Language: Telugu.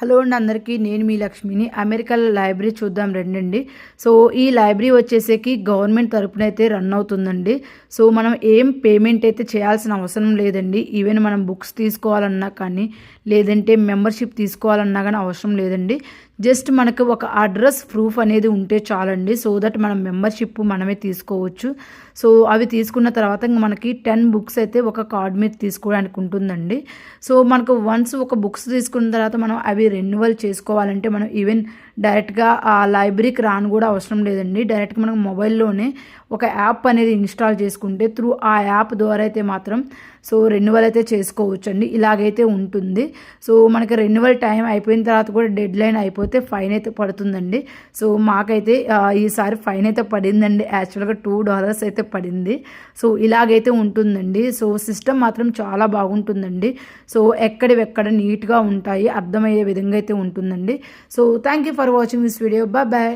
హలో అండి అందరికీ నేను మీ లక్ష్మిని. అమెరికా లైబ్రరీ చూద్దాం రండి సో ఈ లైబ్రరీ వచ్చేసరికి గవర్నమెంట్ తరపున అయితే రన్ అవుతుందండి. సో మనం ఏం పేమెంట్ అయితే చేయాల్సిన అవసరం లేదండి. ఈవెన్ మనం బుక్స్ తీసుకోవాలన్నా కానీ లేదంటే మెంబర్షిప్ తీసుకోవాలన్నా కానీ అవసరం లేదండి. జస్ట్ మనకు ఒక అడ్రస్ ప్రూఫ్ అనేది ఉంటే చాలండి. సో దట్ మనం మెంబర్షిప్ మనమే తీసుకోవచ్చు. సో అవి తీసుకున్న తర్వాత మనకి టెన్ బుక్స్ అయితే ఒక కార్డ్ మీద తీసుకోవడానికి ఉంటుందండి. సో మనకు వన్స్ ఒక బుక్స్ తీసుకున్న తర్వాత మనం అవి రెన్యువల్ చేసుకోవాలంటే మనం ఈవెన్ డైరెక్ట్గా ఆ లైబ్రరీకి రాను కూడా అవసరం లేదండి. డైరెక్ట్గా మనం మొబైల్లోనే ఒక యాప్ అనేది ఇన్స్టాల్ చేసుకుంటే త్రూ ఆ యాప్ ద్వారా అయితే మాత్రం సో రెన్యువల్ అయితే చేసుకోవచ్చు అండి ఇలాగైతే ఉంటుంది. సో మనకి రెన్యువల్ టైం అయిపోయిన తర్వాత కూడా డెడ్ లైన్ అయిపోతే ఫైన్ అయితే పడుతుందండి. సో మాకైతే ఈసారి ఫైన్ అయితే పడిందండి. యాక్చువల్గా టూ డాలర్స్ అయితే పడింది. సో ఇలాగైతే ఉంటుందండి. సో సిస్టమ్ మాత్రం చాలా బాగుంటుందండి. సో ఎక్కడివెక్కడ నీట్గా ఉంటాయి అర్థమయ్యే విధంగా అయితే ఉంటుందండి. So thank you for watching this video bye bye